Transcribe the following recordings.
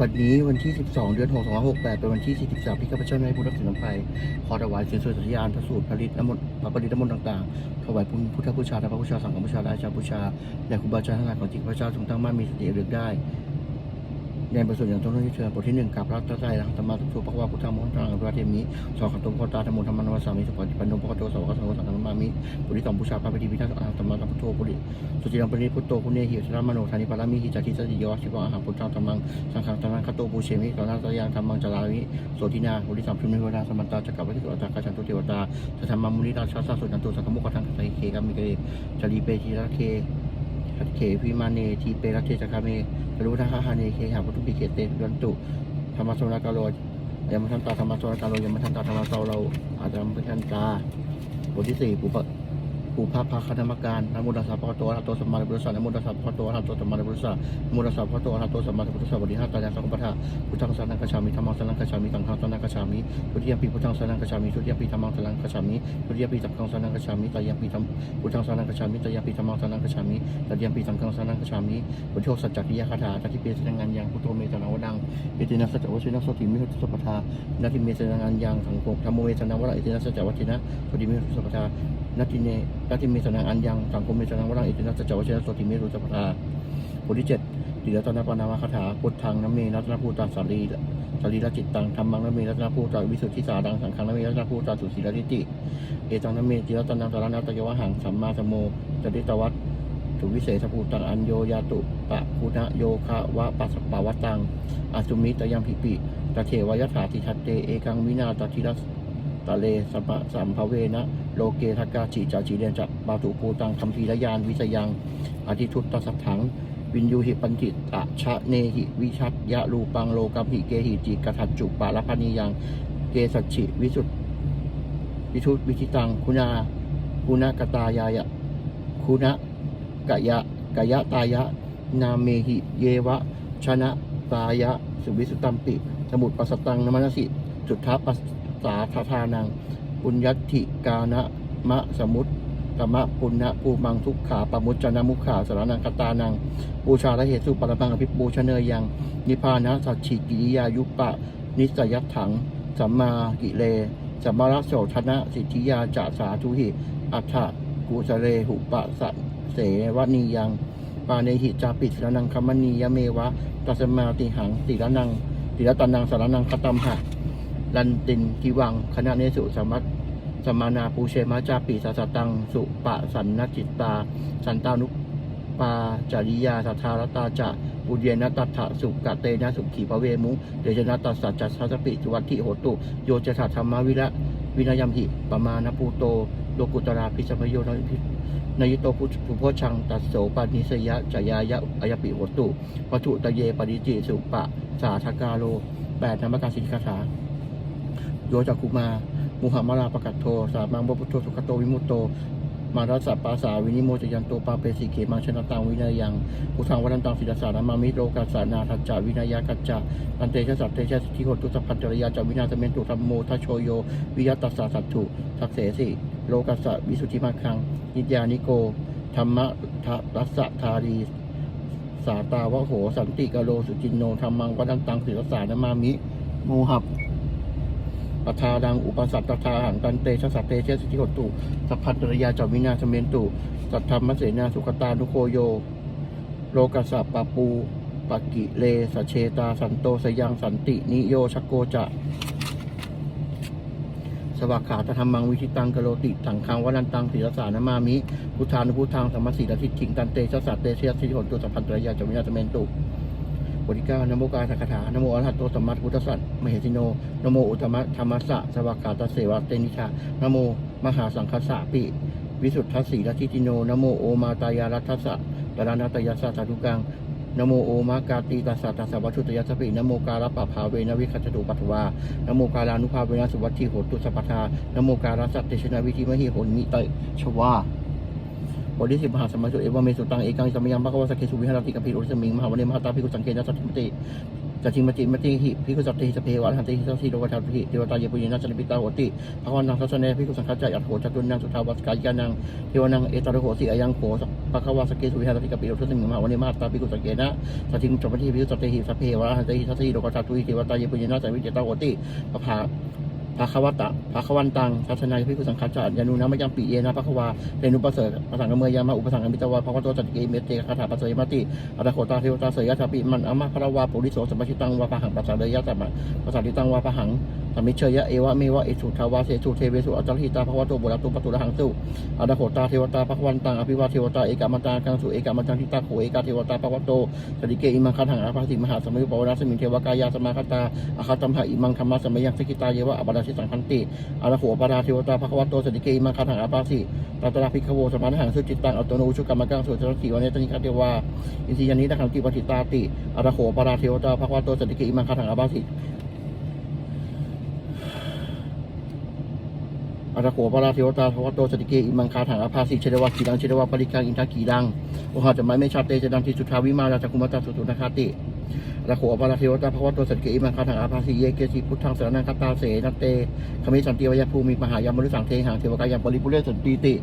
บัดนี้วันที่ 12 เดือน 6 2568 เป็นวันที่ 43ที่ข้าพเจ้าในพุทธศิลป์ไปขอถวายเสียงสวดสัญญาณพระสูตรพระฤทธิ์น้ำมนต์พระปริตน้ำมนต์ต่างๆ ถวายพุทธบูชาธรรมบูชาสังฆบูชาและอาจารย์บูชาและครูบาอาจารย์ทั้งหลายของจิตพระเจ้าจงตั้งมั่นมีสติเลือกได้ ในประสูตรอย่างต้นที่เชิญบทที่หนึ่งกับพระตรัสใจธรรมะทุกพระว่าพุทธมงคลพระเทมีสองขันตุพระตาธรรมธรรมนวสามิสุปฏิปันโนพระโตสาวกสังฆสังฆนามิบทที่สองบูชาพระปฏิพิทักษ์ธรรมะสัมพุทโธปุริสุจิรังปริพุทโตพุณเนหิสรามโนธานิปารามิหิจาทิสติโยชิวะอาหารพุทธังธรรมังสังฆังธรรมังคตโตปูเชมิตอนาตยังธรรมังจารามิโสตินาบุริสัมพุนิวดาสมันตาจักรวรรดิสุตากาจันตุเทวตาสัทธรรมมุนิราชาสัสุนันตุสังฆมุขทังสัยเคกัมมิเกจารีเปทีระเค ทัตเควิมาเนทีเปรัตเทจักรเมจรุทังหาเนเคหาพุทุปิเกเตยันตุธรรมสวรกาโรยามาทันตาธรรมสวรกาโรยามาทันตาธรรมสวเราอาจารย์พุทันตาบทที่สี่ปุป ปูพาพาคณมการนโมตัสสะภะคะวะโตอะระหะโตสัมมาสัมพุทธัสสะนโมตัสสะภะคะวะโตอะระหะโตสัมมาสัมพุทธัสสะนโมตัสสะภะคะวะโตอะระหะโตสัมมาสัมพุทธัสสะวัสดีห้าตายาสังฆปะทะพุทธังสรณังคัจฉามิธัมมังสรณังคัจฉามิสังฆังสรณังคัจฉามิทุติยมปีพุทธังสรณังคัจฉามิทุติยมปีธัมมังสรณังคัจฉามิทุติยมปีสังฆังสรณังคัจฉามิตายมปีธัมพุทธังสรณังคัจฉามิตายมปีธัมมังสรณังคัจฉามิตติยมปีสังฆังสรณังคัจฉามิบทโชคสัจจกิยคาถาทัติเปสนังงันยังพุทโธเมตนาวดังเอตินัสสะจวชินะโสติมิหุตสุปทานาทิเมสนังงันยังสังโฆธรรมโมเวสนังวะเอตินัสสะจวชินะสติมิหุตสุปทา นาทิเนนาทิเมสนังอันยังสังคมเมสนังวรังอิตินัสสะเจวเชนะโสติเมรุจปทาบทที่เจ็ดติรตนปนามคาถาพุทธังน้ำเมรัตนภูตาสารีสารีรจิตตังธรรมังน้ำเมรัตนภูตาวิสุทธิสาดังสังฆังน้ำเมรัตนภูตาสุสีรติติ เอตังน้ำเมติรตนังสารนัตยวหังสัมมาสโมจติตวัตถุวิเศษภูตังอัญโยยาตุปะคุณโยคะวะปัสปะวัตตังอสุมิตยังพิปิตะเทวยถาติทัตเตเอกังวินาตทิรัส ตะเลสัมปะสัมภเวนะ โลเกทักกาจิจาจีเดนจักบาตุปูตังคัมภีรยานวิสยังอธิทุตตสัทถัง วินยูหิปันติตะชะเนหิวิชัตยะรูปังโลกัมหิเกหิจิกทัจจุปาลพนียังเกสัจฉิวิสุทธวิทุตวิชิตังคุณาคุณกตายายะคุณกะยะกะยะตายะ นาเมหิเยวะ ชนะตายะ สุวิสุตตัมปิ สมุตปัสตังนมนสิสุทธาปัส สาทาทานัง ปุญญติกานะมะสมุตตมะปุณณภูมังทุกขาปมุจจนามุขาสารนังกตานังบูชาละเหตุสุปรปังอภิปูชเนยยัง นิพานะสัจฉิกิริยายุปะ นิสยัตถัง สัมมากิเลสัมมาระโสธนะสิทธิยาจาสาธุหิ อัฏฐกุสเลหุปะสัเสวนียัง ปาเนหิจาปิสรนังคัมมณียเมวะตัสมาติหังติรนังติรตันนังสารนังคตัมหะ ลันตินทิวัง คณะเนสุสมัตสมานาปูเชมาจาปิสัสตัง สุปะสันนจิตตา สันตานุปาจาริยาสัทธารตาจะปุเยนะตัตถะสุกะเตนะสุขีพระเวมุเดชนะตัสสัจจัสสปิสุวัตถิโหตุ โยจะถาธรรมวิระวินยมหิปมาณปูโตโลกุตราพิสมโยนพินายโตพุทธโพชัง ตัสโสปานิสยะจายายะอายปิโหตุวัตุตะเยปริจิสุปะ สาธกาโลแปดธรรมกาสิกขา โยจักคุมา มุหัมมาราปกัตโท สามังบพุทโธสุขโตวิมุตโต มารัสสะปาสาวินิโมจยันโตปาเปสิเขมังชนะตังวินายังพุทังวันันตังศิลสานามามิโลกัสานาทัจจาวินายากัจจาอันเตชะสัตเตชะสิทธิโหตุสัพพัญจริยาจาวินาสเมนตุธรรมโมทัชโชโย วิยตัสสะสัตถุสักเสสิ โลกัสสะวิสุทธิมาคัง นิจยานิโก ธรรมะทะรัสสะทารีสาตาวะโห สันติกโลสุจินโนธรรมังวันันตังศิลสานามามิโมหับ ปทาดังอุปสัตตทาหังตันเตชะสัตเตเชสิทธิโหตุสัพพันตรยาจวินาสเมนตุสัทธรรมเสนาสุขตานุโคโย โลกัสสะปะปูปกิเลสเชตาสันโตสยังสันติ นิโยชโกจะสวักขาตธรรมังวิชิตังกโลติถังคังวันันตังศิรสานามามิพุทธานุพุทธังสัมมาสีลทิถิงตันเตชะสัตเตเชสิทธิโหตุสัพพันตรยาจวินาสเมนตุ บริกานโมกาสักถานโมอรหัตโตสมมาสัมพุทธัสสะมเหสิโนนโมอุตมะธรรมสสะสวากาตเสวะเตนิชานโมมหาสังคสะปิ วิสุทธัสสีลัทธิติโนนโมโอมาตายารัตสะตระนาตยัสะสาธุกังนโมโอมากาตีตัสสะตัสสะวัตถุตยสปินโมกาลปะภาเวนวิคัจตุปัตวานโมกาลานุภาเวนะสุวัตถิโหตุสัพพทานโมกาลสัตเตชนะวิธิมหิโหนิเตชวา บทที่สิบมหาสมัยสุเอวเมสุตังเอกังสมยังพระกวาสเคสุวิหารติกพิโรสมิงมหาวันเนมหาตาภิกุสังเกนะสัตถิมติจัติมติมติหิภิกุสัตติสเพวะหันติหิสัสสิโลกทัตถิเทวตาเยปุญญาจันปิตาโหติภควันนังทัศเนภิกุสังฆาจายัตโหจตุนังสุทาวัสกายานังเทวนังเอตระโหสิอายังโขภควาสเคสุวิหารติกพิโรสมิงมหาวันเนมหาตาภิกุสังเกนะสัตถิมจมติภิกุสัตติหิสเพวะหันติหิสัสสิโลกทัตถิเทวตาเยปุญญาจันปิตาโหติปภา ภะควตะภะควันตังทัศนายพิคุสังคัจจายานุนะมยังปีเยนะภควาเรนุปเสริฐภาษาเมยยามาอุปสังกมิตวาภะวโตจัตเกเมเตคาถาปัสสยมติอัตโคตาเทวตาเสยยะถาปิมันอมะพระวาปุริโสสมชิตังวาปะหังปัสสะเลยยะตัมะปัสสะติตังวาปะหัง สมิเชยะเอวะเมวะเอสุทาวาเสสุเทเวสุอัจจหิตาภควโตบุรตุปตุระหังสุอัตโคตาเทวตาภควันตังอภิวาเทวตาเอกามันตังกังสุเอกามันตังทิตาโขเอกาเทวตาภควโตสติเกอิมังคันหังอาภาสิมหาสมัยปวนาสมิงเทวกายาสมาคตาอาคาตัมหะอิมังธรรมะสมัยยังสกิตาเยวะอบาดาสิสังคันติอาระโหปาราเทวตาภควโตสติเกอิมังคาถังอาปาสิตัตระภิกขโวสมานหังสุจิตตังอัตโนอุชุกรรมกังสุจรติวันเนตนิคาเทวาอินทรียานิทังติปฏิตาติอาระโหปาราเทวตาภควโตสติเกอิมังคาถังอาปาสิ อาตะโหปาราเทวตาภควโตสติเกอิมังคาถังอาปาสิเชดวะกีดังเชดวะปริกังอินทากีดังโอหะจะไม่ไม่ชาเตจะดังทิสุทาวิมาราชกุมตาสุตุนาคาติระโขปาราเทวตาภควโตสติเกอิมังคาถังอาภาสีเยเกสีพุทธังสรนังคตาเสนัตเตขมิสันติวยภูมิมหายามรุสังเทหังเทวกายามปริปุเรสันติติ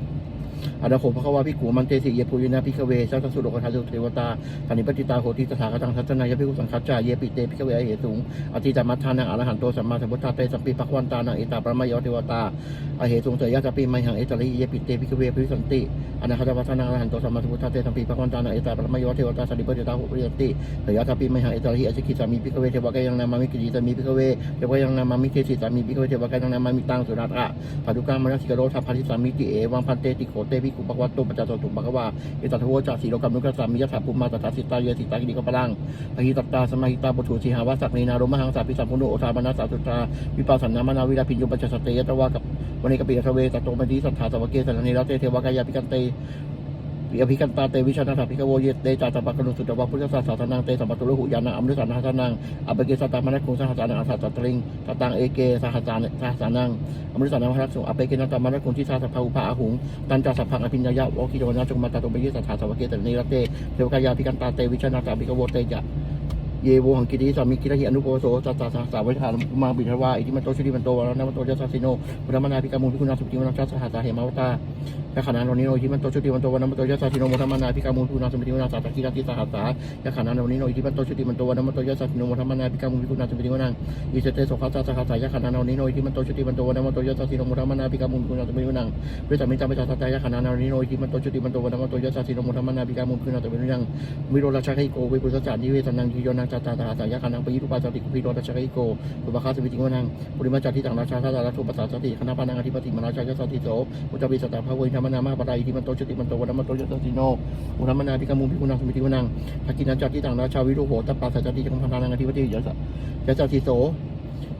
อาดาโขภควาพิกูมันเตสิเยปุยนาพิกเวสัตสุโลกทัสุเทวตาสันนิปติตาโหติตถาคตังทัศนายพิกุสังคัจจาเยปิเตพิกเวอเหตุงอธิจามัทธานังอรหันโตสัมมาสัมพุทธาเตสัมปีปักวันตานังเอตาปรมายเทวตาอเหตุงเตยยะจะปีไมหังเอตริเยปิเตพิกเวพิสันติอนาคตวัฒนังอรหันโตสัมมาสัมพุทธาเตสัมปีปักวันตานังเอตาปรมายเทวตาสันนิปติตาโหติสันติเถยยะทัพพิไมหังเอตระหิอสิกิสามีพิกเวเทวกายังนามามิกิจิสามีพิกเวเทวกายังนามามิเกสิสามีพิกเวเทวกายังนามามิตังสุรัตะปาดุกังมนัสิกโรทัพพัทิสามิติเอวังพันเตติโขเตวิกุปวัตตุปจัตุปะกวาเอตัทโวจัสีโลกัมนุกัสสามิยะถาภูมิมาตถาสิตาเยสิตากิริกปะลังพะหิตัตตาสมาหิตาปุถุสีหาวะสักเนนารมหังสาพิสัมพุโนโอทาบานาสาสุตาวิปัสสนามานาวิราพิญญุปัจจสเตยตวากับวันนี้กปิยทเวตโตมณีสัทธาสวเกสันนิรัตเตเทวกายาพิกันเต วิอภิกันตาเตวิชานาถาพิกโวเยเตจาตปักกนุสุตวะพุทธศาสนานังเตสัมปตุลหุยานังอมฤสันหาสนังอัปเกสตามนัคคุงสหัสานังอัสสัตตริงตตังเอเกสหัสานสหัสานังอมฤสันหาสุอัปเกนตามนัคคุงที่สาสภาอุปาอาหุงตันจาสัพพังอภิญญายะวอคิโยนะจงมาตาตุเบยิสัทธาสวเกตนิรเตเทวกายาภิกันตาเตวิชานาถาพิกโวเตจะ เยโวหังกิริสามิกิรหิอนุโปโสสัตตาสาสาวิธานมาบิทวาอิทิมันโตชุติมันโตวรณมันโตยัสสิโนพุทธมนาภิกามุพิคุณาสุติวนาชาสหัสาเหมาวตาและขณะนั้นวันนี้โนอิทิมันโตชุติมันโตวรณมันโตยัสสิโนพุทธมนาภิกามุพิคุณาสุติวนาสาตะกิรติสหัสาและขณะนั้นวันนี้โนอิทิมันโตชุติมันโตวรณมันโตยัสสิโนพุทธมนาภิกามุพิคุณาสุติวนาอิเจเตโสขัสสะสหัสายะขณะนั้นวันนี้โนอิทิมันโตชุติมันโตวรณมันโตยัสสิโนพุทธมนาภิกามุพิคุณาสุติวนาเวสามิจามิจาสัตยะขณะนั้นวันนี้โนอิทิมันโตชุติมันโตวรณมันโตยัสสิโนพุทธมนาภิกามุพิคุณาสุติวนาวิโรราชาคิโกเวปุสสะนิเวสันังยิโยนังจาตาสหัสายะขณะปยิรุปาจติกุพิโรราชริโกปุปะคาสวิติงวนังปุริมาจาติต่างราชาชาราชุปัสสาสติคณะปานังอธิปติมราชายสติโสอุจบิสตาภาวิธรรมนามาปะไดอิทิมันโตชติมันโตวันมันโตยตติโนอุธรรมนาภิกามุพิคุณาสุติวนังภกินัจจติต่างราชาวิรุโหตปัสสาจติจังพานังอธิปติยสะยสติโส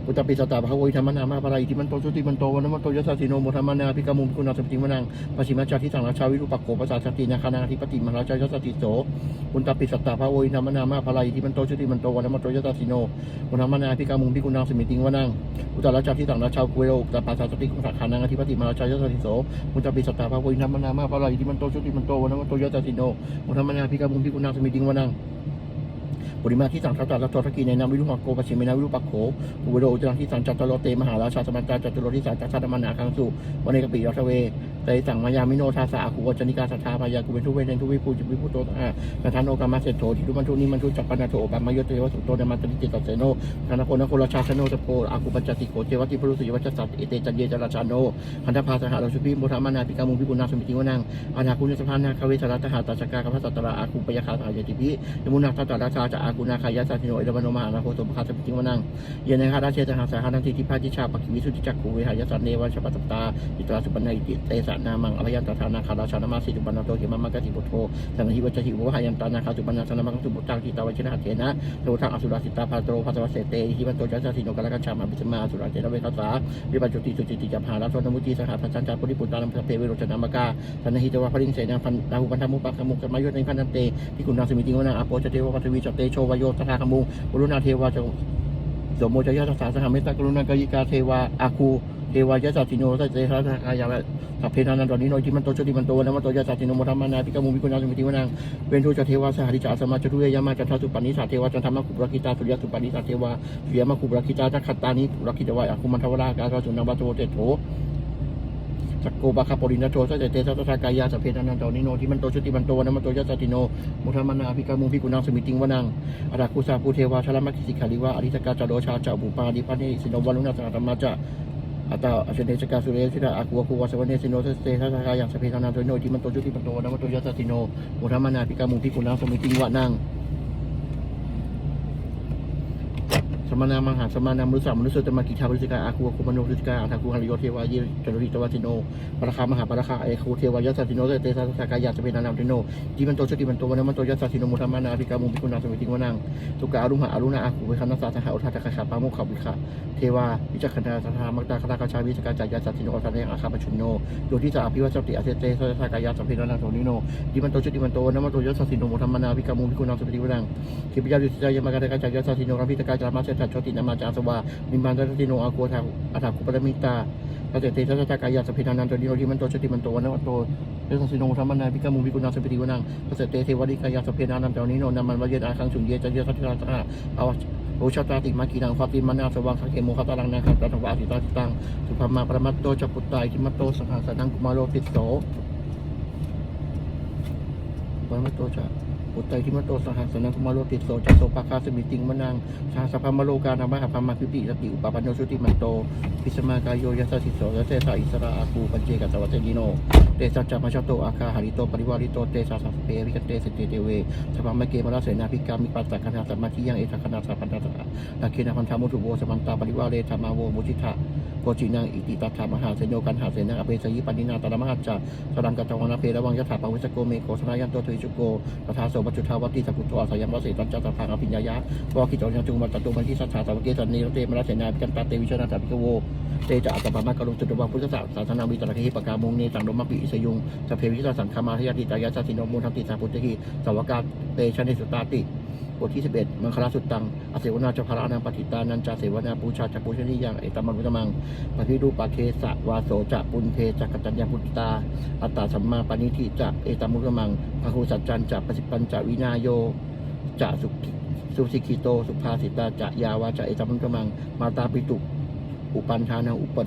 พุทธปิสตาภาวิธรรมนามาปะไรอิทิมันโตสุติมันโตวันมันโตยัสสิโนโมธรรมนาภิกามุคุณาสมติมนังปัจฉิมจาทิสังราชาวิรุปักโขปัสสะสตินาคานาธิปติมหาราชายัสสติโสพุทธปิสตาภาวิธรรมนามาปะไรอิทิมันโตสุติมันโตวันมันโตยัสสิโนโมธรรมนาภิกามุภิกุณาสมิติงวนังพุทธราชาทิสังราชากุเรโอตปัสสะสติคุสักขานังอธิปติมหาราชายัสสติโสพุทธปิสตาภาวิธรรมนามาปะไรอิทิมันโตสุติมันโตวันมันโตยัสสิโนโมธรรมนาภิกามุภิกุณาสมิติวนัง ปริมาที่สังทัตตาลัตตะกีในนามวิรุปักโกปชิเมนาวิรุปักโขอุเวโรอุจรังที่สังจัตตโลเตมหาราชาสมัจจาจัตตุโลที่สังจัตตามนาคังสุวันเอกปิรัตเวเตสังมายามิโนทาสาอาคุวจนิกาสัทธาพายากุเวนทุเวเนทุวิภูจิวิภูโตอาสัทธานโนกามาเศรษโถทิทุมันทุนิมันทุจักปนาโถปามายโตเวสุโตนมันตติจิตตเสโนธนโคนโคราชาชโนตโพอาคุปัจจติโกเจวติพรุสุยวัจสัตเอเตจันเยจราชาโนคันธพาสหราชุพิมุธามานาปิกามุพิกุณาสมิติวนังอานาคุณสภานาคเวสรัตหาตาชกากัพสัตตระอาคุปยคาสายติพิยมุนาทัตตราชาจะกุนาคายาสัติโนเอรวโนมหานาโคตปคาสมิติวนังเยนะคาราเชตหาสาหานันทิทิพาจิชาปกิวิสุทธิจักขุเวหายสันเนวัชปัตตาอิตราสุปันหิติเตสะนามังอภยันตถานาคาราชานามาสิจุปันนาโตเขมามากติปุโทสันนิวัจจิวหายันตานาคาสุปันนาสนามังสุบุตังทิตาวชินะเถนะโลทังอสุราสิตาพาโตภัสวเสเตหิวันโตจัสสิโนกะลกัจฉามาปิสมาสุราเจนะเวคัสสาวิปัจจุติสุจิติจัมหาราชนมุติสหพันธ์จันปุริปุตตานัมสเพเวโรจนามกาสันนิหิตวะพริงเสนาพันดาหุปันธมุปักขมุกสมัยยศในพันธเตพิกุณนาสมิติวนาอโปจเทวะปัทวีจเตโชวโยตถาคมุงบุรุณาเทวาจสมโมจยะสสาสหมตตากรุณากายิกาเทวาอาคูเทวายะสัตติโนสัจเจทากายาสัพเพนานันตอนิโนจิมันโตชติมันโตนะมันโตยะสัตติโนมธรรมานาปิกามุมิกุณาสมิติวนังเวนทุจเทวาสหริจาสมาจตุเยยามาจัตถสุปนิสาเทวาจันทรรมกุปรกิตาสุริยสุปนิสาเทวาสุริยมกุปรกิตาจักขตานิปุรกิตวายอาคุมันทวรากาสุนังวัตโตเตโถ สักโกบาคาปรินาโทสัจเตสัตตากายาสเพนันโตนิโนที่มันโตชุติมันโตวันมันโตยัสติโนมุทามานาภิกามุภิกุณังสมิติงวนังอาราคุสาภูเทวาชลมัคคิสิกาลิวะอริสกาจโดชาเจ้าบุปาดิพันเนสินวันุนาสังธรรมะจะอัตตาอเชเนสกาสุเรสิดาอากุวคุวาสวเนสิโนสเตสัตากายาสเพนันโตนิโนที่มันโตชุติมันโตวันมันโตยัสสติโนมุทามานาภิกามุภิกุณังสมิติงวนัง สมณามหาสมณามนุษสามนุษย์ตมกิชาบริสกาอาคูคุมโนริสกาอาทาคูหริโยเทวายจรุริตวาติโนปราคามหาปราคาเอคูเทวายาสัตติโนเตสัสกายาสเปนานามติโนจิมันโตชติมันโตวันมันโตยัสสติโนมุธรรมานาภิกามุปิกุณาสมิติวนังทุกาอรุหะอรุณาอาคูเวคันนัสสะทหะอุทาตะคาชาปาโมขบิคะเทวาวิจักขันธาสัทธามักตาคาตากาชาวิสกาจายาสัตติโนอัตเนอาคาปชุนโนโยทิสาอภิวัตติอาเทเตสัสกายาสเปนานามโตนิโนจิมันโตชติมันโตวันมันโตยัสสติโนมุธรรมานาภิกามุปิกุณาสมิติวนังคิปยาดุสิยามากาตกาจายาสาติโนรัมพิตกาจามาเสตชตินามาจาสวานิมันตติโนอาโกทาอัฏฐคุปรมิตาตเตเตทัสตากายาสพิธานันตนิโนทิมันโตชติมันโตวันวันโตเรสัสิโนธรรมนาพิกามุวิกุณาสปิติวนังตเตเทวดิกายาสพิธานันโตนิโนนามันวเยอาคังสุญเยจันเยสัตตาตาอาวโอชาตาติมากีนังฟาติมานาสวังสังเกโมคตารังนาคันตังวาติตาติตังสุภามาปรมัตโตจัปุตตายทิมัตโตสังหาสนังกุมารโลติโตปรมัตโตจ ปุตไตทิมโตสหัสนังคุมาโลติโสจัสโสปาคาสมิติงมนังชาสพามโลกานามาหาพามาพิปิสติอุปปันโนชุติมันโตพิสมากายโยยัสสิโสยะเตสาอิสระอาคูปัญเจกัสวัตเตนิโนเตสัจจามาชโตอาคาหาริโตปริวาริโตเตสาสัพเพริกเตสเตเตเวสพามเกมราเสนาภิกามิปัสสะคณาสัมมาทิยังเอตคณาสัพพันตตะนาเคนะพันธามุทุโวสมันตาปริวาเรธรรมาโวมุจิทะโกจินังอิติตัฏฐามหาเสโยกันหาเสนังอเปสยิปันินาตระมหัจจะสรังกัตตวนาเพระวังยะถาปวิสโกเมโกสนายันโตทวิจุโกตถาโสปจุทาวัตติสัพพุทโธอาสายังวสิตัญจตพังอภิญญายะวกิจจยังจุงมัตตุมันที่สัทธาสาวเกสันนิรเตมรัสเสนาพิกันตาเตวิชนาตาภิกโวเตจะอัตตปามะกรุจุตวังพุทธศาสนาวิตรคิปกามุงเนสังโดมปิอิสยุงสเพวิชาสังคมาทยาติตายาสัติโนมุทังติสาพุทธิสาวกาเตชนิสุตาติ บทที่ 11มังคลาสุตตังอเสวนาจพรานังปฏิตานันจาเสวนาปูชาจักปูชนียังเอตมังพุตมังปฏิรูปะเคสะวาโสจะปุณเพจักตัญญาพุตตา อัตตาสัมมาปณิทิจะเอตมุตมังพหุสัจจันจะปฏิปันจะวินาโยจะสุสุสิกิโต สุภาสิตาจะยาวาจะเอตมุตมัง มาตาปิตุอุปันธานาอุป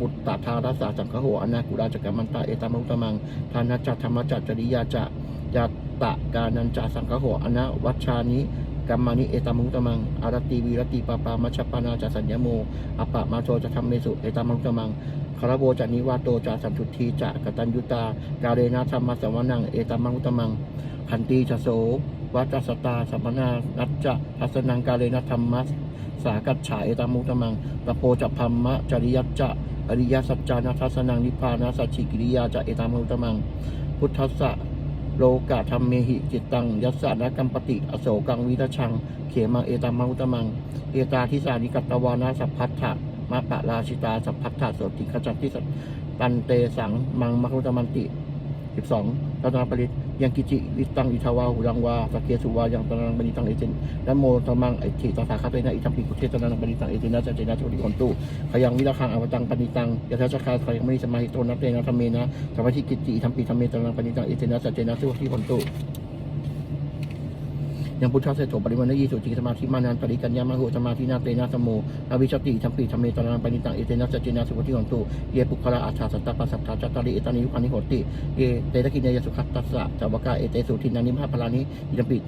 บุตตาธารัสสาสังคโหอนากุราจกรรมันตาเอตมุตมังทานาจัตธรรมจัตจริยาจะ ยัตตะกานันจะสังคโหอนาวัชชานิกัมมานิเอตามุตมัง อารติวีรติปาปามัชปานาจะสัญญโมอปะมาโชจะทำเมสุเอตามุตมังคาราโบจานิวาโตจาสันทุทีจะกตัญยุตา กาเรนะธรรมสวนังเอตามุตมังขันตีจะโสวัจสตาสัมมนานัจจะทัสนังกาเรนะธรรมะสสากัจฉาเอตามุตมังตะโพจะพัมมะจริยัจจะอริยสัจจานัทัสนังนิพพานาสัจฉิกิริยาจะเอตามุตมัง พุทธัสสะ โลกะธรรมเมหิจิตตัง ยัสสะนะกัมปติ อโศกังวิรชัง เขมังเอตามังอุตมัง เอตาทิสานิกัตตวานาสัพพัทธะมาปะราชิตาสัพพัทธะโสติขจัตติสัตปันเตสังมังมคุตมันติ 12 รัตนปริตยังกิจิวิตังอิทาวาหุรังวาสเกสุวายังตนังบริตังเอเจนนะโมตมังไอทิตาสาคาเตนะอิทัมปิกุเทตนังบริตังเอเจนะจัจเจนะโชติคอนตุขยังวิราคังอวตังปณิตังยะทัชคาขยังไม่สมาหิโตนัตเตนะธรรมเมนะสัมปทิกิจิอิทัมปิธรรมเมตนังปณิตังเอเจนะจัจเจนะโชติคอนตุ ยังพุทธเสโตปริวันยีสุจิสมาธิมานันปริกัญญามาหสมาธินาเตนะสมโมอวิชติชัมปีธรรมเมตนังปณิตังเอเตนะสัจเจนะสุปฏิวันตุเยปุคละอาชาสัตตปัสสัทธาจัตตาริเอตานิยุคานิโหติเยเตตะกินยยสุขัตตัสสะจาวกาเอเตสุทินานิมหาพลานิอิทัมปิ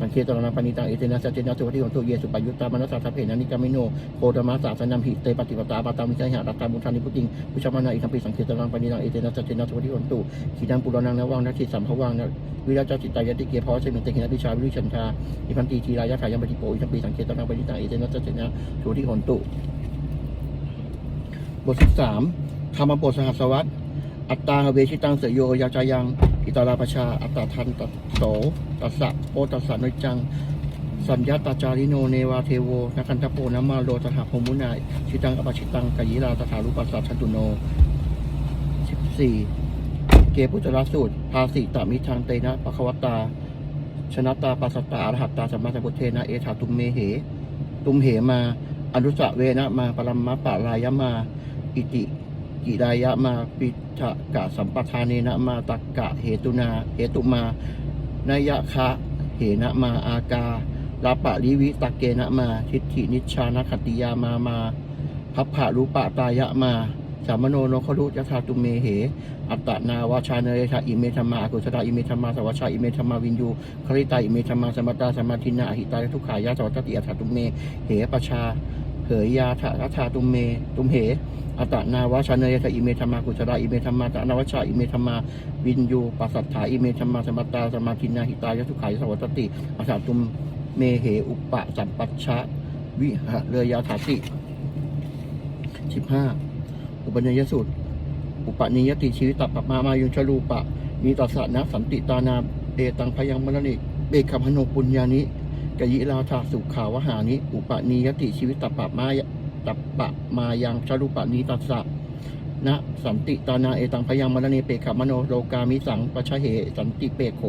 สังเคตรนังปณิตังเอเตนะสัจเจนะสุปฏิวันตุเยสุปายุตตามนัสสะทัพเพนานิกามิโนโคตมะสาสนัมหิเตปฏิปตาปาตามิจหะรัตตามุทานิพุติงพุชมานาอิทัมปิสังเคตนังปณิตังเอเตนะสัจเจนะสุปฏิวันตุขีดังปุรนังนวังนัตถิสัมภวังนะวิราชจิตตายติเกียพราะเสมิเตกินพิชาวิริชันทาอิพันตีทีรายะขายังปฏิโปอิทัมปีสังเกตตังปฏิตังเอเจนะเจเจนะชูที่หนตุบทที่สามคำบทสหัสวัตอัตตาเวชิตังเสยโยยาจายัง อิตาลาปชา อัตตาทันตัสโสตัสสะโปตัสสะนิจัง สัญญาตาจาริโนเนวาเทโวนักันทโปนามาโลตถาโพมุนายชิตังอปชิตังกยิราตถารุปัสสะชันตุโนสิบสี่เกปุตรสูตร ภาสิตามิทางเตนะปะคะวตา ชนะตาปัสสตาอรหัตตาสัมมาสัมพุทเทนะเอถาตุมเมเห ตุมเหมา อนุสะเวนะมาปรัมมะปะรายมา อิติ กิรายะมาปิทะกะสัมปทานเนนะมาตักกะเหตุนาเหตุมานายะคะเหนะมาอากาลาปะลิวิตักเกนะมา ทิฏฐินิชานคติยามามาพัพพะรูปะตายะมาสามโนโนครุยะธาตุเมเห อัตตนาวาชาเนยชาอิเมธรรมาอกุศลอิเมธรรมาสวัชาอิเมธรรมาวินยูคริตาอิเมธรรมาสมตาสมาธินาอหิตายทุกขายะสวัตติอัฏฐตุเมเหปชา เหยยาทะรัธาตุเม ตุมเห อัตนาวชาเนยชาอิเมธรรมากุศลอิเมธรรมาตนาวชาอิเมธรรมาวินยูปัสสัทธาอิเมธรรมาสมตาสมาธินาหิตายทุขายสวัตติอัฏฐตุมเมเหอุปะสัมปัชชะวิหะเรยาถาติสิบห้าอุปนิยสูตรอุปนิยติชีวิตตัปปะมามายุนชลูปะมีตัสสะนะสันติตานาเอตังพยังมรณิเบคพโนปุญญานิ กยิราธาสุขาวหานิ อุปนิยติชีวิตตปะมาตปะมายังชลูปะนิตัสสะนะสันติตานาเอตังพยังมรณิเปขมโนโลกามิสังปชะเห สันติเปโค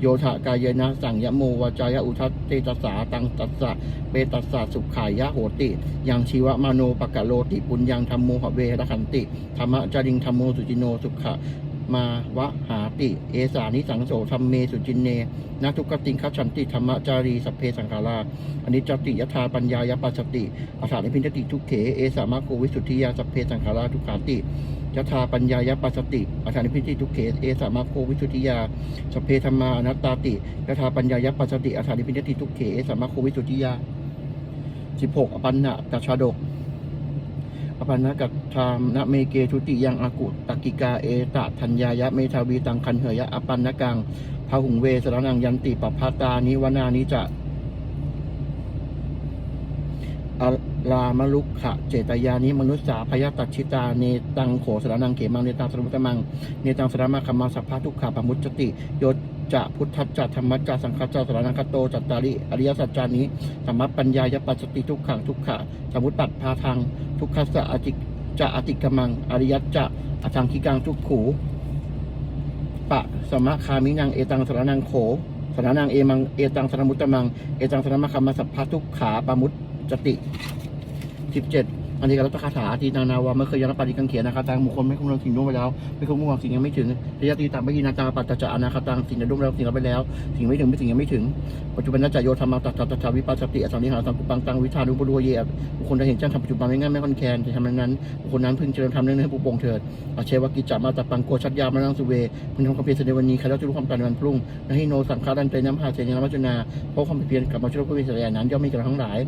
โยธากายนะ สังยโมวจายอุทัตเตตัสสาตังตัสสะเปตัสสะสุขายะโหติยังชีวมโนปะกะโลติปุญญังธรรมโมหเวรคันติธรรมจาริงธรรมโมสุจิโนสุขะ มาวะหาติ เอสานิสังโสธรรมเมสุจินเนนาทุกขติงคัจฉันติธรรมจารีสัพเพสังขาราอนิจจติยถาปัญญายปัสสติอาสานิพินติทุกเขเอสามะโกวิสุทธิยาสัพเพสังขาราทุกขาติยถาปัญญายปัสสติอาสานิพินติทุกเขเอสามะโกวิสุทธิยาสัพเพธรรมานัตตาติยถาปัญญายปัสสติอาสานิพินติทุกเขเอสามะโกวิสุทธิยาสิบหกอปันนะกัจฉาดก อปันนกัตถามนะเมเกทุติยังอากุตกิกาเอตะทัญญายะเมทาวีตังคันเหยะอปันนกังพหุงเวสรนังยันติปปาตานิวนานิจะอาลามลุกขะเจตยานิมนุษสาพยตัดชิตาเนตังโขสรนังเขมังเนตังสรมุตมังเนตังสรมาคมมังสัพพะทุกขาปมุจติโย จะพุทธัจจะธรรมจจะสังฆจจะสรนังคโตจัตตาริอริยสัจจานิธรรมปัญญายปัสสติทุกขังทุกขะสมุตปัตพาทางทุกขสะอติจะอติกมัง อริยัตจะอทังคิกังทุกขูปะสมะคามินังเอตังสารนังโขสารนังเอมังเอตังสารมุตตมังเอตังสารมะคัมมสัพพะทุกขาปามุตจติสิบเจ็ด อันนี้ก็รัตคาถาทีนานาวาเมื่อเคยยนปฏิกังเขียนนะครังบุคคลไม่คุ้มเราสิ่งล่วงไปแล้วไม่คุ้มมุ่งหวังสิ่งยังไม่ถึงระยะตีตางไม่ยินาตาปัตจะอนาคาตังสิ่งใดล่วงแล้วสิ่งเราไปแล้วสิ่งไม่ถึงไม่สิ่งยังไม่ถึงปัจจุบันนัจจโยธรรมตัตตัตถาวิปัสสติอสังนิหารสังกุปังตังวิธานุบุรุเยบุคคลจะเห็นจ้างทำปัจจุบันไม่ง่ายไม่คอนแคนจะทำนั้นบุคคลนั้นพึงเจริญธรรมเนื่องในผู้ปงเถิดอาเชวกิจจามาตปังโกชัดยามานังสุเวพึงทำความเพียรในวันนี้ใครแล้วจะรู้ความตายในวันพรุ่งและให้โนสังฆารันเตน้ำหาเจญนมัจจุนาเพราะความเพียรกับมาช่วยผู้มีเสียนั้นย่อมมีกับเราทั้งหลาย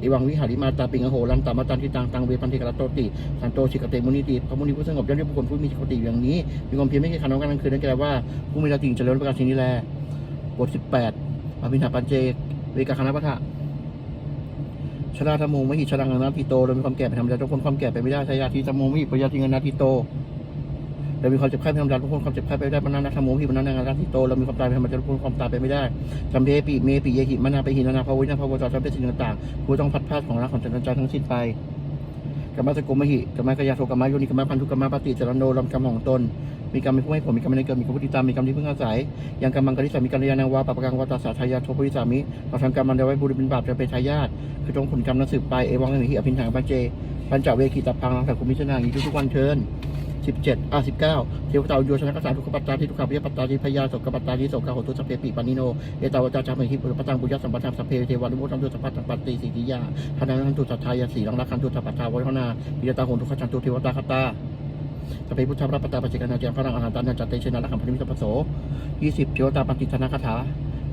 อีวังวิหาริมาตาปิงอโหรันตามาตันทิตังตังเวปันติกรตโตติสันโตชิกเตมุนิติพระมุนีผู้สงบย่อมเรียกบุคคลผู้มีสติอย่างนี้ มีความเพียรไม่เคยขัดน้องกันนั่นคือนั่นแปลว่าผู้มีสติเจริญประการสิ่งนี้แลบทสิบแปดอภินาปัญเจเวกาคณะปะทะชราธรรมโมมหิชรังนาทิโตโดยมีความแก่ไปทำใจทุกคนความแก่ไปไม่ได้ชายาทีธรรมโมมหิปยาทิงนาทิโตโดยมีความเจ็บไข้ไปทำใจทุกคนความเจ็บไข้ไปได้ปนานาธรรมโมมหิปนานาอนาทิโตเรามีความตายไปทำใจทุกคนความตายไปไม่ได้สัมเพปิเมปิเยหิมนาไปหินานาภาวินาภาวจารเป็นสิ่งต่างๆผู้ต้องพัดพลาดของรักของจันทร์ใจทั้งสิ้นไป กรรมสกุลมหิกรรมกายาโทกรรมโยนิกรรมพันธุกรรมปฏิจารโนลำกรรมของตน มีกรรมเป็นผู้ให้ผลมีกรรมในเกิดมีกรรมผู้ติดตามมีกรรมที่พึ่งอาศัยยังกรรมังกริสามีกัลยาณวาปปะกังวาตาสาทายาโทปุริสามิเราทำกรรมมันเดไว้บุริเป็นบาปจะเป็นทายาทคือจงผลกรรมนั้นสืบไปเอวังหิอภินหังปัญเจปัญจเวกีตาพังรังสักคุมิชนาอย่างนี้ทุกวันเชิญ สิบเจ็ดอะสิบเก้าเทวตาโยชนะกษาทุกขปัตตาที่ทุกขปิยปัตตาที่พยาสกปัตตาที่โสกาโหตุสัพเพปิปานิโน เอตาวจาจามิหิปุรปตังปุญญสัมปทานสัพเพเทวานุโมทัมตุสัพพะตังปัตติสิทธิยาธนานันตุสัทธายาสีรังรักขันตุสัพพะทาวรนาปิยตาโหนทุกขจันตุเทวตาคตาสเปพุทธพระปตาปจิกนาเจียงพระรังอาหารตานาจัตเตชนะละขัมพนิมิตปโสยี่สิบเทวตาปฏิธนาคาถา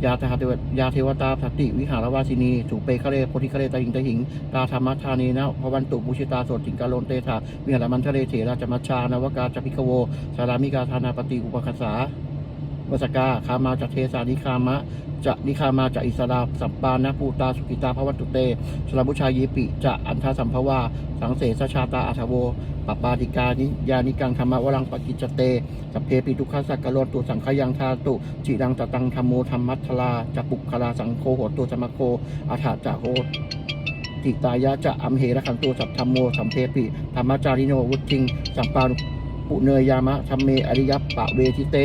ยาตาเทวยาเทวตาสัตติวิหารวาสินีถูกเปคะเลโพธิคะเลตาหิงตาหิง ตาธรรมธานีนะพวันตุบุชิตาสดถิงกาโลนเตถาวิหารมันทะเลเถราจมัชชานวกาจพิกโวสารามิกาธานาปฏิอุปคัสสา วสกาคามาจะเทสานิคามะจะนิคามาจะอิสราสัมปานะภูตาสุกิตาภวัตุเตสลาบุชายีปิจะอันทาสัมภวาสังเสสชาตาอัทโวปปาติกานิยานิกังธรรมวรังปกิจเตสัพเพปิทุกขสักกะโลตุสังขยังทาตุจิรังตตังธรรมโมธรรมัทลาจะปุกคลาสังโฆโหตุสมโคอาถาจะโหติตายะจะอัมเหระขันตุสัพธรรมโมสัมเพปิธรรมจาริโนวุทิงสัมปานุปุเนยามะธรรมเมอริยปปะเวทิเต